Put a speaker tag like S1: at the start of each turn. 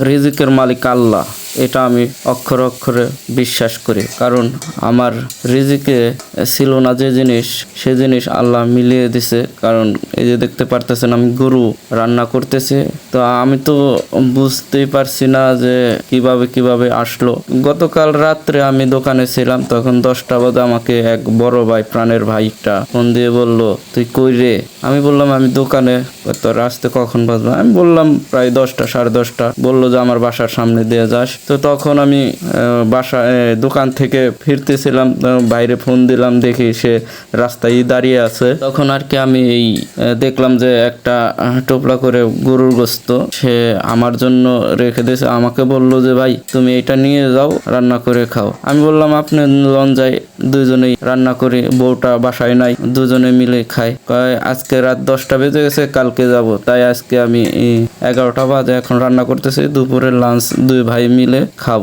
S1: রিজিকের মালিক আল্লাহ। এটা আমি অক্ষর অক্ষরে বিশ্বাস করি। কারণ আমার রিজিকে ছিল না যে জিনিস, সে জিনিস আল্লাহ মিলিয়ে দিছে। কারণ এই যে দেখতে পারতেছেন আমি গরু রান্না করতেছি। তো আমি তো বুঝতেই পারছি না যে কীভাবে কীভাবে আসলো। গতকাল রাত্রে আমি দোকানে ছিলাম, তখন দশটা বাজে আমাকে এক বড় ভাই, প্রাণের ভাইটা ফোন দিয়ে বলল, তুই কই রে? আমি বললাম, আমি দোকানে, তোর আসতে কখন বাজবে? আমি বললাম, প্রায় দশটা, সাড়ে দশটা। বলল যে, আমার বাসার সামনে দিয়ে যাস। তো তখন আমি বাসা দোকান থেকে ফিরতেছিলাম বাইরে ফোন দিলাম, দেখি সে রাস্তায় দাঁড়িয়ে আছে। তখন আর কি আমি এই দেখলাম যে একটা টোপলা করে গরুর গোস্ত, সে আমার জন্য রেখে দিয়েছে। আমাকে বলল যে, ভাই, তুমি এটা নিয়ে যাও, রান্না করে খাও। আমি বললাম, আপনি লঞ্জায় দুজনেই রান্না করি, বউটা বাসায় নাই, দুজনে মিলে খাই আজকে রাত দশটা বেজে গেছে, কালকে যাব। তাই আজকে আমি এগারোটা বাজে এখন রান্না করতেছি। দুপুরের লাঞ্চ দুই ভাই মিলে খাব।